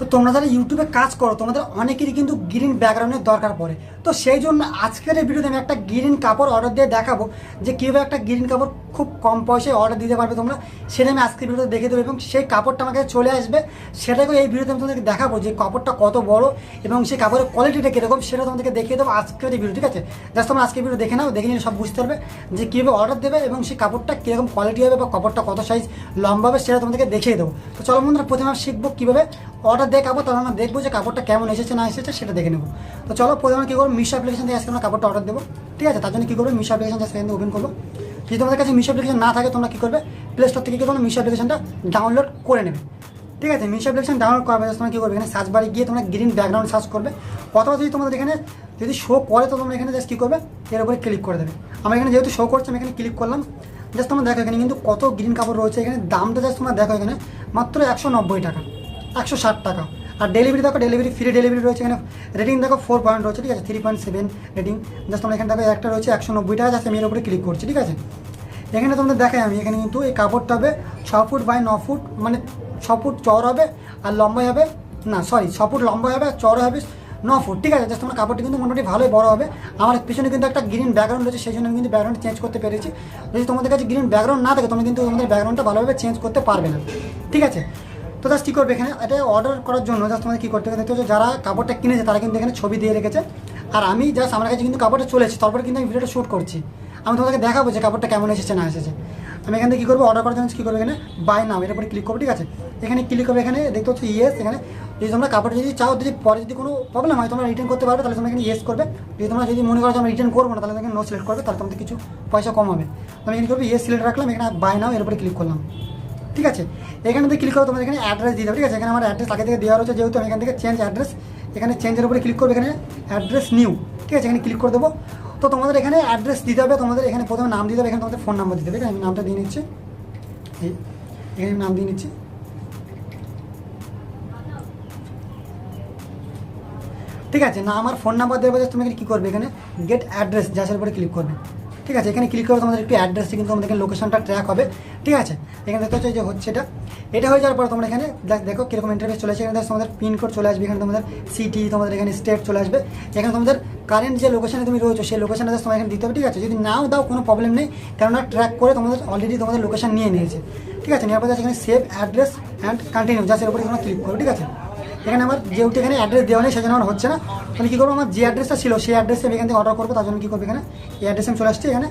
তো তোমরা যারা ইউটিউবে কাজ করো, তোমাদের অনেকেরই কিন্তু গ্রিন ব্যাকগ্রাউন্ডের দরকার পড়ে। তো সেই জন্য আজকের এই ভিডিওতে আমি একটা গ্রিন কাপড় অর্ডার দিয়ে দেখাবো যে কীভাবে একটা গ্রিন কাপড় খুব কম পয়সায় অর্ডার দিতে পারবে তোমরা। সেটা আমি আজকের ভিডিওতে দেখে দেবো এবং সেই কাপড়টা আমাকে চলে আসবে। সেটাকে এই ভিডিওতে আমি তোমাদেরকে দেখাবো যে কাপড়টা কত বড় এবং সেই কাপড়ের কোয়ালিটিটা কীরকম সেটা তোমাদেরকে দেখিয়ে দেবো আজকের এই ভিডিও ঠিক আছে? জাস্ট তোমরা আজকের ভিডিও দেখে নাও, দেখে নিলে সব বুঝতে পারবে যে কীভাবে অর্ডার দেবে এবং সেই কাপড়টা কীরকম কোয়ালিটি হবে বা কাপড়টা কত সাইজ লম্বা হবে সেটা তোমাদেরকে দেখিয়ে দেবো। তো চলো বন্ধুরা, প্রথমে আমরা শিখব কীভাবে অর্ডার দিয়ে কাপড় তাহলে আমরা দেখব যে কাপড়টা কেমন এসেছে, না এসেছে, সেটা দেখে নেব। তো চলো প্রথমে কী করব মিশো অ্যাপ্লিকেশন থেকে আজকে আমরা কাপড়টা অর্ডার দেবো, ঠিক আছে? তার জন্য কী করব? মিশো অ্যাপ্লিকেশন থেকে ওপেন করব। যদি তোমাদের কাছে মিশো অ্যাপ্লিকেশন না থাকে, তোমরা কী করবে? প্লে স্টোর থেকে কী করবে মিশো অ্যাপ্লিকেশনটা ডাউনলোড করে নেবে। ঠিক আছে? মিশো অ্যাপ্লিকেশন ডাউনলোড করার পরে তোমরা কী করবে? এখানে সার্চ বারে গিয়ে তোমরা গ্রিন ব্যাকগ্রাউন্ড সার্চ করবে। অথবা যদি তোমাদের এখানে যদি শো করে, তো তোমরা এখানে জাস্ট কী করবে? এর উপরে ক্লিক করে দেবে। আমার এখানে যেহেতু শো করছে, আমি এখানে ক্লিক করলাম। জাস্ট তোমরা দেখো এখানে কিন্তু কত গ্রিন কাপড় রয়েছে। এখানে দামটা জাস্ট তোমরা দেখো এখানে। মাত্র একশো নব্বই টাকা, একশো ষাট টাকা। আর ডেলিভারি দেখো ডেলিভারি ফ্রি ডেলিভারি রয়েছে এখানে। রেটিং দেখো ফোর পয়েন্ট রয়েছে, ঠিক আছে? Three point seven rating just তোমরা এখানে দেখো, একটা রয়েছে একশো নব্বই টাকা জাস্ট আমি এর উপরে ক্লিক করছি, ঠিক আছে? এখানে তোমাদের দেখাই আমি, এখানে কিন্তু এই কাপড়টা হবে ছ ফুট বাই ন ফুট মানে ছ ফুট চওড়া হবে আর লম্বাই হবে, না সরি ছ ফুট লম্বা হবে আর চওড়া হবে ন ফুট, ঠিক আছে? জাস্ট তোমার কাপড়টা কিন্তু মোটামুটি ভালোই বড় হবে। আমার পিছনে কিন্তু একটা গ্রিন ব্যাকগ্রাউন্ড রয়েছে, সেই জন্য আমি কিন্তু ব্যাকগ্রাউন্ড চেঞ্জ করতে পেরেছি। যদি তোমাদের কাছে গ্রিন ব্যাকগ্রাউন্ড না থাকে, তোমরা কিন্তু তোমাদের ব্যাকগ্রাউন্ডটা ভালোভাবে চেঞ্জ করতে পারবে না, ঠিক আছে? তো জাস্ট কী করবে এখানে? এটা অর্ডার করার জন্য জাস্ট তোমাদের কী করতে হবে? যারা কাপড়টা কিনেছে, তারা কিন্তু এখানে ছবি দিয়ে রেখেছে। আর আমি জাস্ট আমার কাছে কিন্তু কাপড়টা চলে এসেছে, তারপরে কিন্তু আমি ভিডিওটা শ্যুট করছি। আমি তোমাদেরকে দেখাবো যে কাপড়টা কেমন এসেছে, না এসেছে। আমি এখান থেকে কী করব? অর্ডার করার জন্য কী করব এখানে? বাই নাও এর উপরে ক্লিক করব, ঠিক আছে? এখানে ক্লিক করবে, এখানে দেখতে হচ্ছে ইয়েস এখানে। যদি তোমরা কাপড় যদি চাও, যদি পরে যদি কোনো প্রবলেম হয়, তোমরা রিটার্ন করতে পারবে, তাহলে তোমরা এখানে ইয়েস করবে। যদি তোমরা যদি মনে করো যে আমরা রিটার্ন করব না, তাহলে এখানে নো সিলেক্ট করবে, তাহলে তোমাদের কিছু পয়সা কম হবে। আমি এখানে করব? ইয়েস সিলেক্ট রাখলাম, এখানে বাই নাও এর উপরে ক্লিক করলাম। ঠিক আছে? এখানে থেকে ক্লিক করো তোমাদের এখানে অ্যাড্রেস দিয়ে দেবে, ঠিক আছে? এখানে আমার অ্যাড্রেস আগে থেকে দেওয়া রয়েছে, যেহেতু আমি এখান থেকে চেঞ্জ অ্যাড্রেস এখানে চেঞ্জের উপরে ক্লিক করবে, এখানে অ্যাড্রেস নিউ ঠিক আছে? এখানে ক্লিক করে দেবো। তো তোমাদের এখানে অ্যাড্রেস দিতে হবে, তোমাদের এখানে প্রথমে নাম দিতে হবে, এখানে তোমাদের ফোন নাম্বার দিতে হবে আমি নামটা দিয়ে নিচ্ছি। এখানে নাম দিয়ে নিচ্ছি। ঠিক আছে, না, আমার ফোন নাম্বার দেওয়া তুমি এখানে কী করবে? এখানে গেট অ্যাড্রেস যাচার উপরে ক্লিক করবে। ঠিক আছে, এখানে ক্লিক করে, তোমাদের একটু অ্যাড্রেসে কিন্তু তোমাদের এখানে লোকেশনটা ট্র্যাক হবে। ঠিক আছে, এখানে দেখতে হচ্ছে যে হচ্ছে এটা। এটা হয়ে যাওয়ার পর তোমরা এখানে দেখ- কীরকম ইন্টারভিউ চলে আসে এখানে তোমাদের পিনকোড চলে আসবে, এখানে তোমাদের সিটি তোমাদের এখানে স্টেট চলে আসবে। এখানে তোমাদের কারেন্ট যে লোকেশনে তুমি রয়েছো, সেই লোকেশনটা তোমার এখানে দিতে হবে, ঠিক আছে? যদি নাও দাও, কোনো প্রবলেম নেই। কেননা ট্র্যাক করে তোমাদের অলরেডি তোমাদের লোকেশন নিয়ে নিয়েছে। ঠিক আছে, নেওয়ার পর এখানে সেভ অ্যাড্রেস অ্যান্ড কন্টিনিউ এর উপরে তোমরা ক্লিক করো, ঠিক আছে? এখানে আমার যেহেতু এখানে অ্যাড্রেস দেওয়া নেই, সেজন্য আমার হচ্ছে না। তাহলে কী করব? আমার যে অ্যাড্রেসটা ছিল, সেই অ্যাড্রেসে আমি এখান থেকে অর্ডার করব, তার জন্য কী করব এখানে? এই অ্যাড্রেসে আমি চলে আসছি, এখানে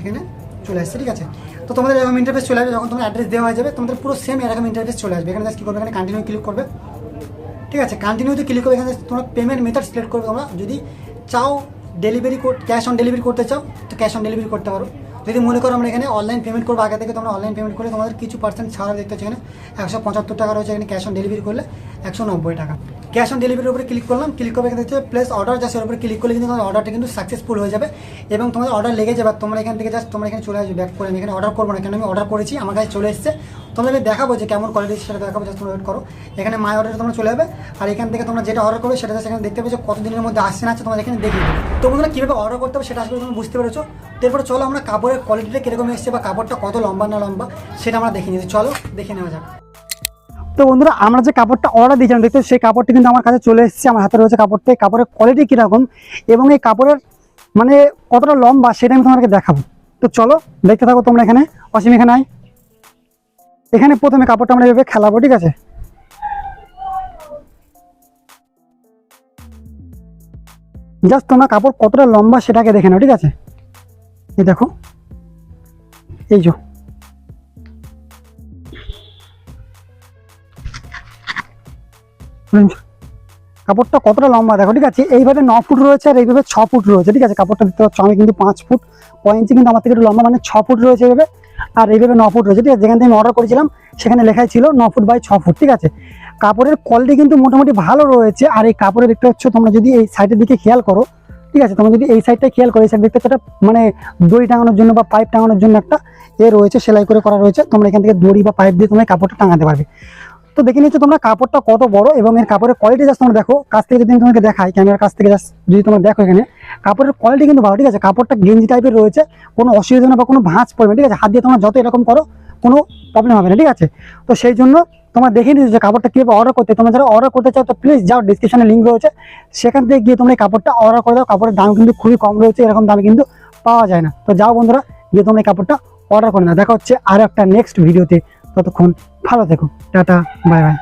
এখানে চলে আসছে, ঠিক আছে? তো তোমাদের এরকম ইন্টারফেস চলে আসবে, যখন তোমার অ্যাড্রেস দেওয়া হয়ে যাবে, তোমাদের পুরো সেম এরকম ইন্টারফেস চলে আসবে। এখানে জাস্ট কী করবে? এখানে কন্টিনিউ ক্লিক করবে। ঠিক আছে কন্টিনিউতে ক্লিক করবে, এখানে তোমরা পেমেন্ট মেথড সিলেক্ট করবে তোমরা। যদি চাও ডেলিভারি ক্যাশ অন ডেলিভারি করতে চাও, তো ক্যাশ অন ডেলিভারি করতে পারো। যদি মনে করো আমরা এখানে অনলাইন পেমেন্ট করব, আগে থেকে তোমরা অনলাইন পেমেন্ট করে তোমাদের কিছু পার্সেন্ট ছাড় দেখতে হচ্ছে এখানে। একশো পঁচাত্তর টাকা রয়েছে এখানে ক্যাশ অন ডেলিভারি করলে, একশো নব্বই টাকা। ক্যাশ অন ডেলিভারির উপরে ক্লিক করলাম ক্লিক করবে এখানে হচ্ছে প্লেস অর্ডার জাস্ট এর উপরে ক্লিক করলে কিন্তু তোমার অর্ডারটা কিন্তু সাকসেসফুল হয়ে যাবে এবং তোমাদের অর্ডার লেগে যাবে তোমরা এখান থেকে জাস্ট তোমরা এখানে চলে আসবে ব্যাক করে আমি এখানে অর্ডার করব না, কেন আমি অর্ডার করেছি, আমার কাছে চলে এসেছে। তোমাদেরকে দেখাবো যে কেমন কোয়ালিটি সেটা দেখাবো জাস্ট তোমরা ওয়েট করো। এখানে মাই অর্ডার তোমরা চলে যাবে, আর এখান থেকে তোমরা যেটা অর্ডার করবে, সেটা জাস্ট এখানে দেখতে পাবে যে কত দিনের মধ্যে আসছে না আসছে তোমরা এখানে দেখিয়ে দেবে। তো বন্ধুরা কীভাবে অর্ডার করতে হবে সেটা আসলে তুমি বুঝতে পেরেছ। তারপরে চলো আমরা কাপড়ের কোয়ালিটিটা কীরকম এসছে বা কাপড়টা কত লম্বা না লম্বা, সেটা আমরা দেখে নিচ্ছি চলো দেখে নেওয়া যাক। তো বন্ধুরা, আমরা যে কাপড়টা অর্ডার দিয়েছিলাম, দেখতে সেই কাপড়টি কিন্তু আমার কাছে চলে এসেছে, আমার হাতে রয়েছে কাপড়টা। এই কাপড়ের কোয়ালিটি কীরকম এবং এই কাপড়ের মানে কতটা লম্বা, সেটা আমি তোমাদেরকে দেখাবো। তো চলো দেখতে থাকো তোমরা এখানে। অসীম, এখানে আয়। এখানে প্রথমে কাপড়টা আমরা এভাবে খেলাবো, ঠিক আছে? জাস্ট তোমরা কাপড় কতটা লম্বা সেটাকে দেখে নাও, ঠিক আছে? এই দেখো। হুম। কাপড়টা কতটা লম্বা দেখো, ঠিক আছে, এইভাবে ন ফুট রয়েছে আর এইভাবে ছ ফুট রয়েছে, ঠিক আছে, কাপড়টা দেখতে পাচ্ছ, আমি কিন্তু পাঁচ ফুট ইঞ্চি কিন্তু আমার থেকে একটু লম্বা মানে ছ ফুট রয়েছে এইভাবে, আর এইভাবে ন ফুট রয়েছে, ঠিক আছে, যেখান থেকে আমি অর্ডার করেছিলাম, সেখানে লেখাই ছিল ন ফুট বাই ছ ফুট, ঠিক আছে কাপড়ের কোয়ালিটি কিন্তু মোটামুটি ভালো রয়েছে, আর এই কাপড়ে দেখতে পাচ্ছ, তোমরা যদি এই সাইডের দিকে খেয়াল করো ঠিক আছে, তোমরা যদি এই সাইডটা খেয়াল করো, এই সাইড দেখতে একটা মানে দড়ি টাঙানোর জন্য বা পাইপ টাঙানোর জন্য একটা এ রয়েছে, সেলাই করে করা রয়েছে, তোমরা এখান থেকে দড়ি বা পাইপ দিয়ে তোমরা কাপড়টা টাঙাতে পারবে। তো দেখে নিচ্ছ তোমরা কাপড়টা কত বড় এবং এর কাপড়ের কোয়ালিটি জাস্ট তোমরা দেখো। কাছ থেকে যদি তোমাকে দেখাই ক্যামেরার কাছ থেকে জাস্ট যদি তোমরা দেখো এখানে, কাপড়ের কোয়ালিটি কিন্তু ভালো, ঠিক আছে? কাপড়টা গেঞ্জি টাইপের রয়েছে, কোনো অসুবিধা না বা কোনো ভাঁজ পড়বে ঠিক আছে? হাত দিয়ে তোমরা যত এরকম করো কোনো প্রবলেম হবে না, ঠিক আছে? তো সেই জন্য তোমার দেখে নিচ্ছ যে কাপড়টা কীভাবে অর্ডার করতে তোমরা যারা অর্ডার করতে চাও তো প্লিজ যাও ডিসক্রিপশনে লিঙ্ক রয়েছে। সেখান থেকে গিয়ে তোমরা এই কাপড়টা অর্ডার করে দাও। কাপড়ের দাম কিন্তু খুবই কম রয়েছে, এরকম দামে কিন্তু পাওয়া যায় না। তো যাও বন্ধুরা, গিয়ে তোমরা এই কাপড়টা অর্ডার করে না দেখা হচ্ছে আর একটা নেক্সট ভিডিওতে ততক্ষণ ভালো থেকো। Tata bye bye